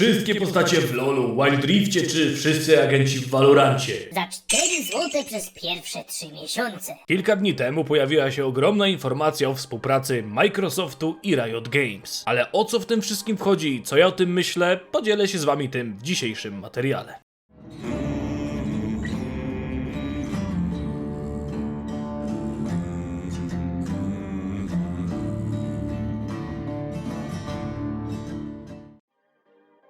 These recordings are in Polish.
Wszystkie postacie w LoLu, Wild Rifcie czy wszyscy agenci w Valorancie. Za 4 złote przez pierwsze 3 miesiące. Kilka dni temu pojawiła się ogromna informacja o współpracy Microsoftu i Riot Games. Ale o co w tym wszystkim wchodzi i co ja o tym myślę, podzielę się z wami tym w dzisiejszym materiale.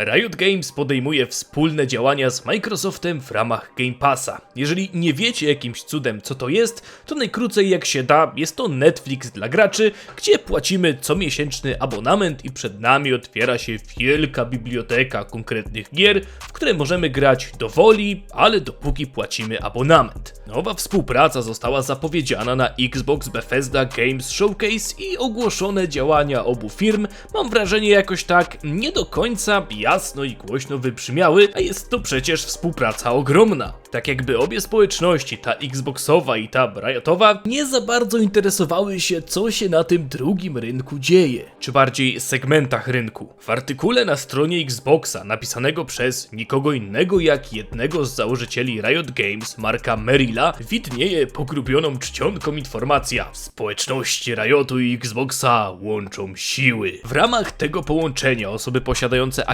Riot Games podejmuje wspólne działania z Microsoftem w ramach Game Passa. Jeżeli nie wiecie jakimś cudem co to jest, to najkrócej jak się da, jest to Netflix dla graczy, gdzie płacimy comiesięczny abonament i przed nami otwiera się wielka biblioteka konkretnych gier, w które możemy grać do woli, ale dopóki płacimy abonament. Nowa współpraca została zapowiedziana na Xbox Bethesda Games Showcase i ogłoszone działania obu firm, mam wrażenie jakoś tak nie do końca jasno i głośno wybrzmiały, a jest to przecież współpraca ogromna. Tak jakby obie społeczności, ta Xboxowa i ta Riotowa, nie za bardzo interesowały się co się na tym drugim rynku dzieje, czy bardziej segmentach rynku. W artykule na stronie Xboxa napisanego przez nikogo innego jak jednego z założycieli Riot Games, Marka Merrilla, widnieje pogrubioną czcionką informacja społeczności Riotu i Xboxa łączą siły. W ramach tego połączenia osoby posiadające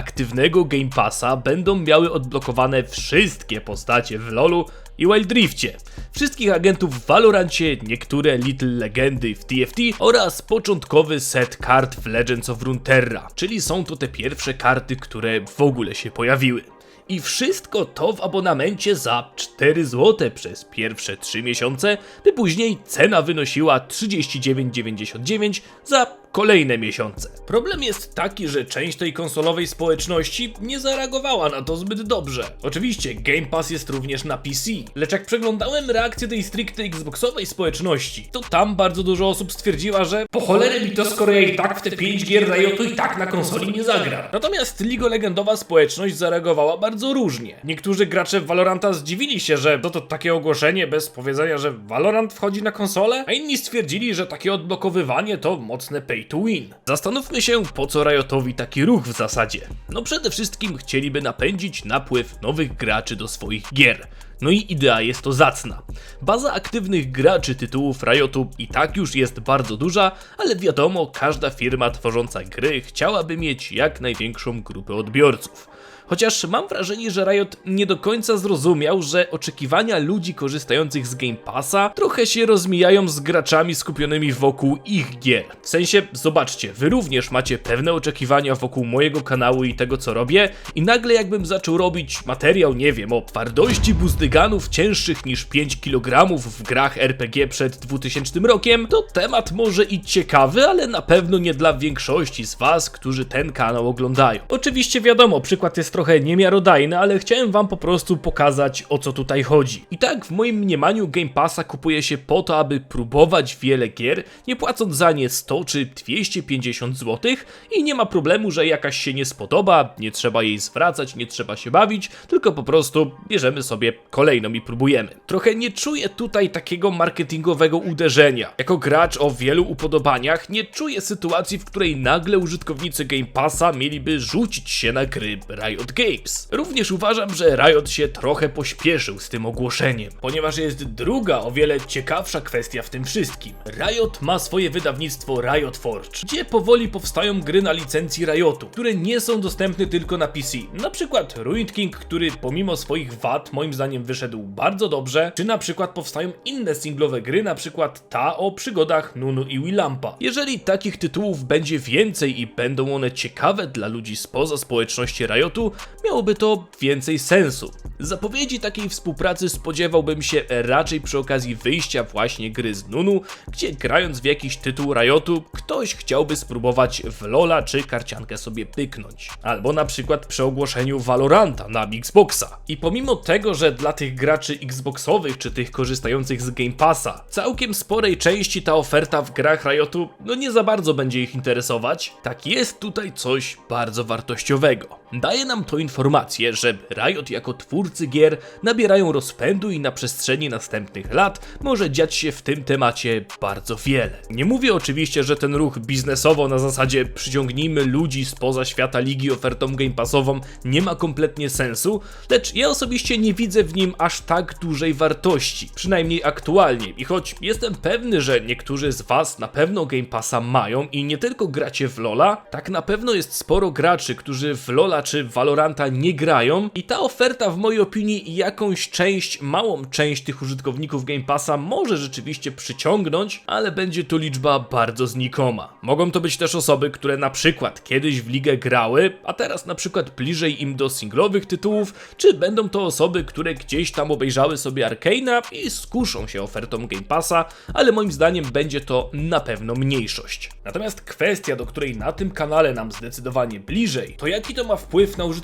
Game Passa będą miały odblokowane wszystkie postacie w LoLu i Wild Rifcie, wszystkich agentów w Valorancie, niektóre Little Legendy w TFT oraz początkowy set kart w Legends of Runeterra, czyli są to te pierwsze karty, które w ogóle się pojawiły. I wszystko to w abonamencie za 4 zł przez pierwsze 3 miesiące, by później cena wynosiła 39,99 za kolejne miesiące. Problem jest taki, że część tej konsolowej społeczności nie zareagowała na to zbyt dobrze. Oczywiście Game Pass jest również na PC, lecz jak przeglądałem reakcję tej stricte Xboxowej społeczności, to tam bardzo dużo osób stwierdziła, że po cholerę mi to, skoro ja i tak w te 5 gier Riotu i tak na konsoli nie zagra. Natomiast Ligo Legendowa społeczność zareagowała bardzo różnie. Niektórzy gracze Valoranta zdziwili się, że to, to takie ogłoszenie bez powiedzenia, że Valorant wchodzi na konsolę, a inni stwierdzili, że takie odblokowywanie to mocne pay to win. Zastanówmy się, po co Riotowi taki ruch w zasadzie. No przede wszystkim chcieliby napędzić napływ nowych graczy do swoich gier. No i idea jest to zacna. Baza aktywnych graczy tytułów Riotu i tak już jest bardzo duża, ale wiadomo, każda firma tworząca gry chciałaby mieć jak największą grupę odbiorców. Chociaż mam wrażenie, że Riot nie do końca zrozumiał, że oczekiwania ludzi korzystających z Game Passa trochę się rozmijają z graczami skupionymi wokół ich gier. W sensie, zobaczcie, wy również macie pewne oczekiwania wokół mojego kanału i tego co robię i nagle jakbym zaczął robić materiał, nie wiem, o twardości buzdyganów cięższych niż 5 kg w grach RPG przed 2000 rokiem, to temat może i ciekawy, ale na pewno nie dla większości z was, którzy ten kanał oglądają. Oczywiście wiadomo, przykład jest trochę niemiarodajny, ale chciałem wam po prostu pokazać o co tutaj chodzi. I tak w moim mniemaniu Game Passa kupuje się po to, aby próbować wiele gier, nie płacąc za nie 100 czy 250 zł i nie ma problemu, że jakaś się nie spodoba, nie trzeba jej zwracać, nie trzeba się bawić, tylko po prostu bierzemy sobie kolejną i próbujemy. Trochę nie czuję tutaj takiego marketingowego uderzenia. Jako gracz o wielu upodobaniach nie czuję sytuacji, w której nagle użytkownicy Game Passa mieliby rzucić się na gry Riot Games. Również uważam, że Riot się trochę pośpieszył z tym ogłoszeniem, ponieważ jest druga, o wiele ciekawsza kwestia w tym wszystkim. Riot ma swoje wydawnictwo Riot Forge, gdzie powoli powstają gry na licencji Riotu, które nie są dostępne tylko na PC. Na przykład Ruined King, który pomimo swoich wad moim zdaniem wyszedł bardzo dobrze, czy na przykład powstają inne singlowe gry, na przykład ta o przygodach Nunu i Willampa. Jeżeli takich tytułów będzie więcej i będą one ciekawe dla ludzi spoza społeczności Riotu, miałoby to więcej sensu. Zapowiedzi takiej współpracy spodziewałbym się raczej przy okazji wyjścia właśnie gry z Nunu, gdzie grając w jakiś tytuł Riotu, ktoś chciałby spróbować w Lola czy karciankę sobie pyknąć. Albo na przykład przy ogłoszeniu Valoranta na Xboxa. I pomimo tego, że dla tych graczy Xboxowych czy tych korzystających z Game Passa. Całkiem sporej części ta oferta w grach Riotu no nie za bardzo będzie ich interesować. Tak jest tutaj coś bardzo wartościowego. Daje nam to informację, że Riot jako twórcy gier nabierają rozpędu i na przestrzeni następnych lat może dziać się w tym temacie bardzo wiele. Nie mówię oczywiście, że ten ruch biznesowo na zasadzie przyciągnijmy ludzi spoza świata ligi ofertą Game Passową nie ma kompletnie sensu, lecz ja osobiście nie widzę w nim aż tak dużej wartości, przynajmniej aktualnie. I choć jestem pewny, że niektórzy z Was na pewno Game Passa mają i nie tylko gracie w LoLa, tak na pewno jest sporo graczy, którzy w LoLa czy Valoranta nie grają i ta oferta w mojej opinii jakąś część, małą część tych użytkowników Game Passa może rzeczywiście przyciągnąć, ale będzie to liczba bardzo znikoma. Mogą to być też osoby, które na przykład kiedyś w ligę grały, a teraz na przykład bliżej im do singlowych tytułów, czy będą to osoby, które gdzieś tam obejrzały sobie Arcane'a i skuszą się ofertą Game Passa, ale moim zdaniem będzie to na pewno mniejszość. Natomiast kwestia, do której na tym kanale nam zdecydowanie bliżej, to jaki to ma wpływ na użytkowników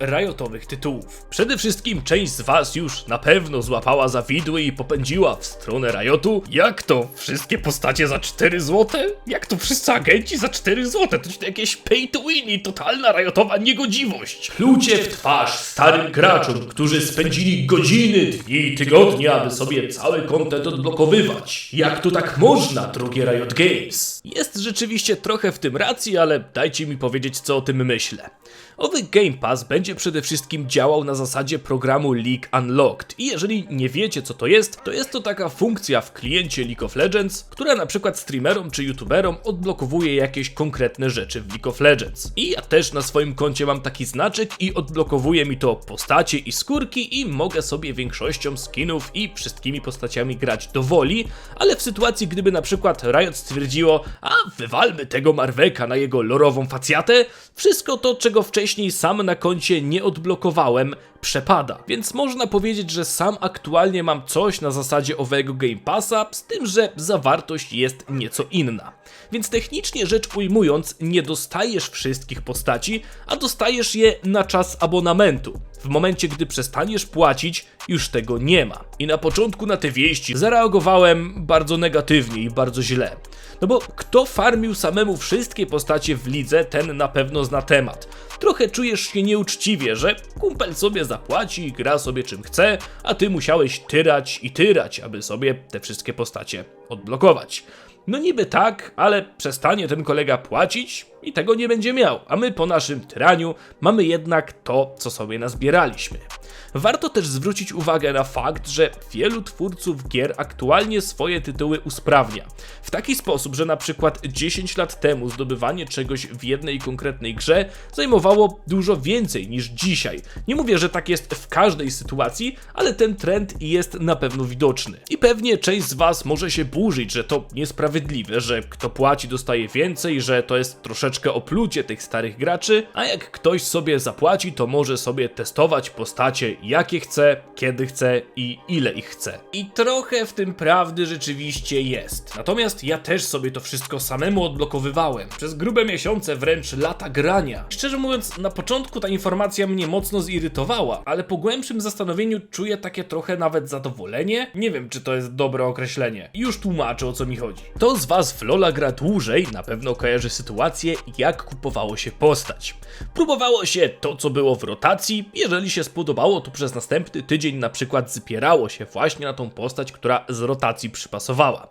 riotowych tytułów. Przede wszystkim część z Was już na pewno złapała za widły i popędziła w stronę Riotu. Jak to? Wszystkie postacie za 4 zł? Jak to wszyscy agenci za 4 zł? To jakieś pay to win i totalna riotowa niegodziwość. Plucie w twarz starym graczom, którzy spędzili godziny, dni i tygodnie, aby sobie cały kontent odblokowywać. Jak to tak można, drogie Riot Games? Jest rzeczywiście trochę w tym racji, ale dajcie mi powiedzieć, co o tym myślę. Owy Game Pass będzie przede wszystkim działał na zasadzie programu League Unlocked i jeżeli nie wiecie co to jest, to jest to taka funkcja w kliencie League of Legends, która na przykład streamerom czy youtuberom odblokowuje jakieś konkretne rzeczy w League of Legends. I ja też na swoim koncie mam taki znaczek i odblokowuje mi to postacie i skórki i mogę sobie większością skinów i wszystkimi postaciami grać do woli, ale w sytuacji gdyby na przykład Riot stwierdziło, a wywalmy tego Marweka na jego lorową facjatę, wszystko to czego wcześniej sam na koncie nie odblokowałem, przepada. Więc można powiedzieć, że sam aktualnie mam coś na zasadzie owego Game Passa, z tym, że zawartość jest nieco inna. Więc technicznie rzecz ujmując, nie dostajesz wszystkich postaci, a dostajesz je na czas abonamentu. W momencie, gdy przestaniesz płacić, już tego nie ma. I na początku na te wieści zareagowałem bardzo negatywnie i bardzo źle. No bo kto farmił samemu wszystkie postacie w lidze, ten na pewno zna temat. Trochę czujesz się nieuczciwie, że kumpel sobie zapłaci gra sobie czym chce, a ty musiałeś tyrać i tyrać, aby sobie te wszystkie postacie odblokować. No niby tak, ale przestanie ten kolega płacić i tego nie będzie miał, a my po naszym tyraniu mamy jednak to, co sobie nazbieraliśmy. Warto też zwrócić uwagę na fakt, że wielu twórców gier aktualnie swoje tytuły usprawnia. W taki sposób, że na przykład 10 lat temu zdobywanie czegoś w jednej konkretnej grze zajmowało dużo więcej niż dzisiaj. Nie mówię, że tak jest w każdej sytuacji, ale ten trend jest na pewno widoczny. I pewnie część z Was może się burzyć, że to niesprawiedliwe, że kto płaci dostaje więcej, że to jest troszeczkę oplucie tych starych graczy, a jak ktoś sobie zapłaci, to może sobie testować jakie chce, kiedy chce i ile ich chce. I trochę w tym prawdy rzeczywiście jest. Natomiast ja też sobie to wszystko samemu odblokowywałem. Przez grube miesiące, wręcz lata grania. Szczerze mówiąc, na początku ta informacja mnie mocno zirytowała, ale po głębszym zastanowieniu czuję takie trochę nawet zadowolenie. Nie wiem, czy to jest dobre określenie. Już tłumaczę o co mi chodzi. Kto z was w Lola gra dłużej, na pewno kojarzy sytuację, jak kupowało się postać. Próbowało się to, co było w rotacji. Jeżeli się spodobało, to przez następny tydzień na przykład zbierało się właśnie na tą postać, która z rotacji przypasowała.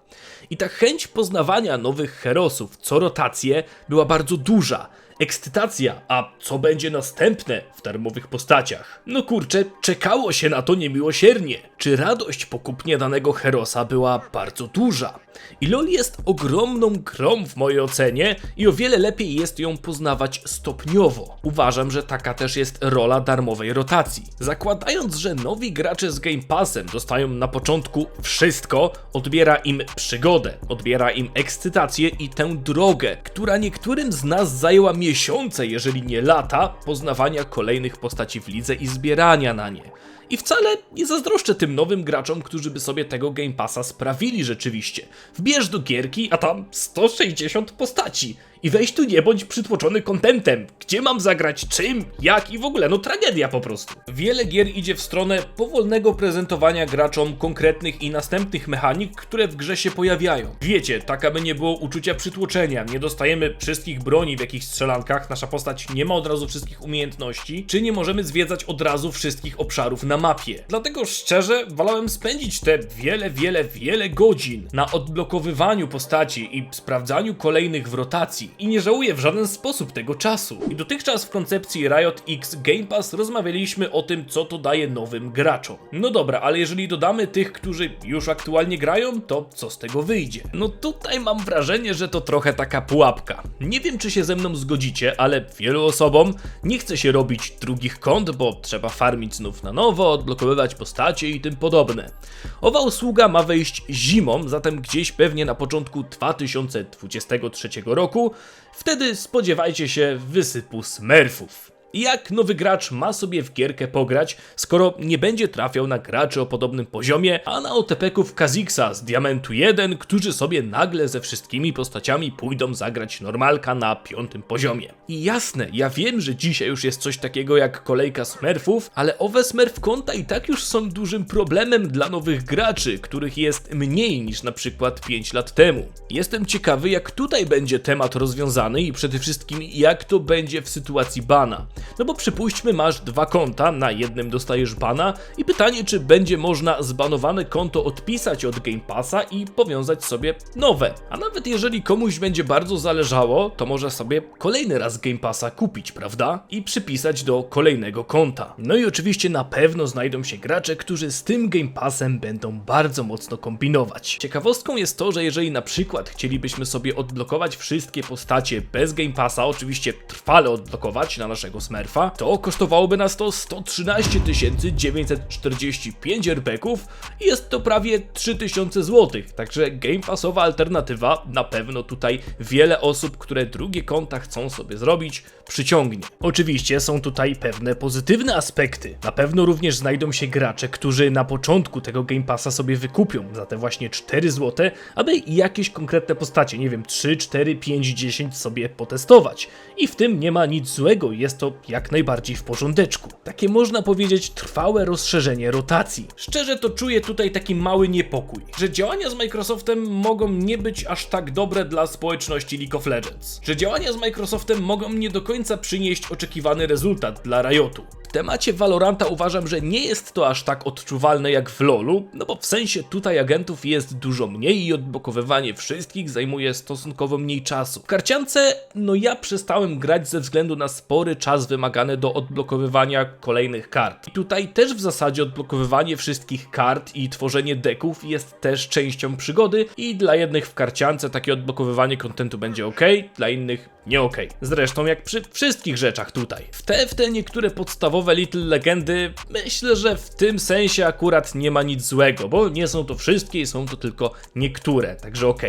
I ta chęć poznawania nowych herosów co rotację była bardzo duża. Ekscytacja, a co będzie następne w darmowych postaciach? No kurczę, czekało się na to niemiłosiernie. Czy radość po kupnie danego herosa była bardzo duża? I LoL jest ogromną grą w mojej ocenie i o wiele lepiej jest ją poznawać stopniowo. Uważam, że taka też jest rola darmowej rotacji. Zakładając, że nowi gracze z Game Passem dostają na początku wszystko, odbiera im przygodę, odbiera im ekscytację i tę drogę, która niektórym z nas zajęła miesiące, jeżeli nie lata, poznawania kolejnych postaci w lidze i zbierania na nie. I wcale nie zazdroszczę tym nowym graczom, którzy by sobie tego Game Passa sprawili rzeczywiście. Wbierz do gierki, a tam 160 postaci. I weź tu nie bądź przytłoczony kontentem. Gdzie mam zagrać, czym, jak i w ogóle, no tragedia po prostu. Wiele gier idzie w stronę powolnego prezentowania graczom konkretnych i następnych mechanik, które w grze się pojawiają. Wiecie, tak aby nie było uczucia przytłoczenia, nie dostajemy wszystkich broni w jakichś strzelankach, nasza postać nie ma od razu wszystkich umiejętności, czy nie możemy zwiedzać od razu wszystkich obszarów na mapie. Dlatego szczerze wolałem spędzić te wiele, wiele, wiele godzin na odblokowywaniu postaci i sprawdzaniu kolejnych w rotacji i nie żałuję w żaden sposób tego czasu. I dotychczas w koncepcji Riot X Game Pass rozmawialiśmy o tym, co to daje nowym graczom. No dobra, ale jeżeli dodamy tych, którzy już aktualnie grają, to co z tego wyjdzie? No tutaj mam wrażenie, że to trochę taka pułapka. Nie wiem, czy się ze mną zgodzicie, ale wielu osobom nie chce się robić drugich kont, bo trzeba farmić znów na nowo, odblokowywać postacie i tym podobne. Owa usługa ma wejść zimą, zatem gdzieś pewnie na początku 2023 roku, wtedy spodziewajcie się wysypu smurfów. Jak nowy gracz ma sobie w gierkę pograć, skoro nie będzie trafiał na graczy o podobnym poziomie, a na OTP-ków Kazixa z Diamentu 1, którzy sobie nagle ze wszystkimi postaciami pójdą zagrać normalka na piątym poziomie. I jasne, ja wiem, że dzisiaj już jest coś takiego jak kolejka smurfów, ale owe smurf konta i tak już są dużym problemem dla nowych graczy, których jest mniej niż na przykład 5 lat temu. Jestem ciekawy, jak tutaj będzie temat rozwiązany i przede wszystkim jak to będzie w sytuacji bana. No bo przypuśćmy, masz dwa konta, na jednym dostajesz bana i pytanie, czy będzie można zbanowane konto odpisać od Game Passa i powiązać sobie nowe. A nawet jeżeli komuś będzie bardzo zależało, to może sobie kolejny raz Game Passa kupić, prawda? I przypisać do kolejnego konta. No i oczywiście na pewno znajdą się gracze, którzy z tym Game Passem będą bardzo mocno kombinować. Ciekawostką jest to, że jeżeli na przykład chcielibyśmy sobie odblokować wszystkie postacie bez Game Passa, oczywiście trwale odblokować na naszego Smurfa, to kosztowałoby nas to 113 945 RPków i jest to prawie 3000 zł. Także Game Passowa alternatywa na pewno tutaj wiele osób, które drugie konta chcą sobie zrobić, przyciągnie. Oczywiście są tutaj pewne pozytywne aspekty. Na pewno również znajdą się gracze, którzy na początku tego Game Passa sobie wykupią za te właśnie 4 zł, aby jakieś konkretne postacie, nie wiem, 3, 4, 5, 10 sobie potestować. I w tym nie ma nic złego, jest to jak najbardziej w porządeczku. Takie można powiedzieć trwałe rozszerzenie rotacji. Szczerze to czuję tutaj taki mały niepokój, że działania z Microsoftem mogą nie być aż tak dobre dla społeczności League of Legends. Że działania z Microsoftem mogą nie do końca przynieść oczekiwany rezultat dla Riotu. Temacie Valoranta uważam, że nie jest to aż tak odczuwalne jak w LoLu, no bo w sensie tutaj agentów jest dużo mniej i odblokowywanie wszystkich zajmuje stosunkowo mniej czasu. W karciance, no ja przestałem grać ze względu na spory czas wymagany do odblokowywania kolejnych kart. I tutaj też w zasadzie odblokowywanie wszystkich kart i tworzenie deków jest też częścią przygody i dla jednych w karciance takie odblokowywanie kontentu będzie ok, dla innych nie ok. Zresztą jak przy wszystkich rzeczach tutaj. W te, w te niektóre podstawowe Little Legendy myślę, że w tym sensie akurat nie ma nic złego, bo nie są to wszystkie i są to tylko niektóre, także ok.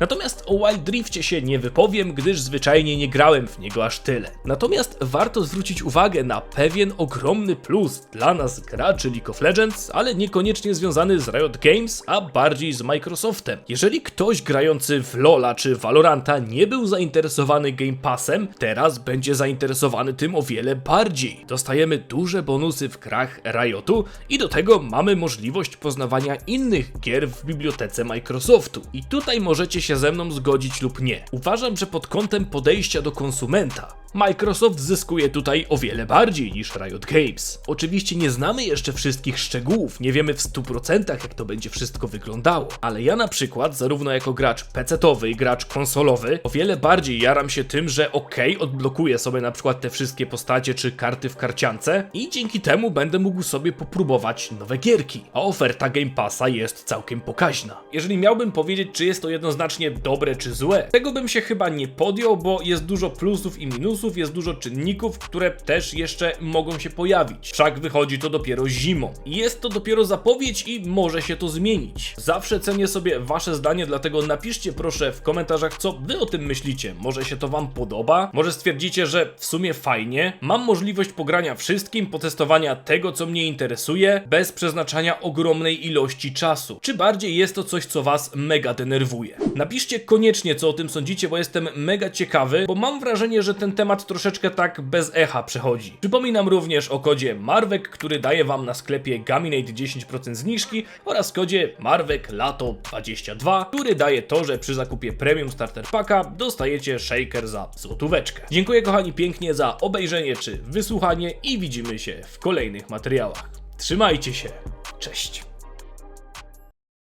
Natomiast o Wild Drifcie się nie wypowiem, gdyż zwyczajnie nie grałem w niego aż tyle. Natomiast warto zwrócić uwagę na pewien ogromny plus dla nas graczy League of Legends, ale niekoniecznie związany z Riot Games, a bardziej z Microsoftem. Jeżeli ktoś grający w LoLa czy Valoranta nie był zainteresowany Game Passem, teraz będzie zainteresowany tym o wiele bardziej. Dostajemy duże bonusy w grach Riotu i do tego mamy możliwość poznawania innych gier w bibliotece Microsoftu. I tutaj możecie się ze mną zgodzić lub nie. Uważam, że pod kątem podejścia do konsumenta Microsoft zyskuje tutaj o wiele bardziej niż Riot Games. Oczywiście nie znamy jeszcze wszystkich szczegółów, nie wiemy w 100% jak to będzie wszystko wyglądało, ale ja na przykład, zarówno jako gracz PC-towy i gracz konsolowy, o wiele bardziej jaram się tym, że ok, odblokuję sobie na przykład te wszystkie postacie czy karty w karciance i dzięki temu będę mógł sobie popróbować nowe gierki, a oferta Game Passa jest całkiem pokaźna. Jeżeli miałbym powiedzieć, czy jest to jednoznacznie dobre czy złe, tego bym się chyba nie podjął, bo jest dużo plusów i minusów, jest dużo czynników, które też jeszcze mogą się pojawić. Wszak wychodzi to dopiero zimą. Jest to dopiero zapowiedź i może się to zmienić. Zawsze cenię sobie wasze zdanie, dlatego napiszcie proszę w komentarzach, co wy o tym myślicie. Może się to wam podoba? Może stwierdzicie, że w sumie fajnie? Mam możliwość pogrania wszystkim potestowania tego, co mnie interesuje, bez przeznaczania ogromnej ilości czasu? Czy bardziej jest to coś, co was mega denerwuje? Napiszcie koniecznie, co o tym sądzicie, bo jestem mega ciekawy, bo mam wrażenie, że ten temat troszeczkę tak bez echa przechodzi. Przypominam również o kodzie Marwek, który daje wam na sklepie Gaminate 10% zniżki oraz kodzie Marwek Lato 22, który daje to, że przy zakupie Premium Starter Packa dostajecie shaker za złotóweczkę. Dziękuję kochani pięknie za obejrzenie czy wysłuchanie i widzimy się w kolejnych materiałach. Trzymajcie się, cześć!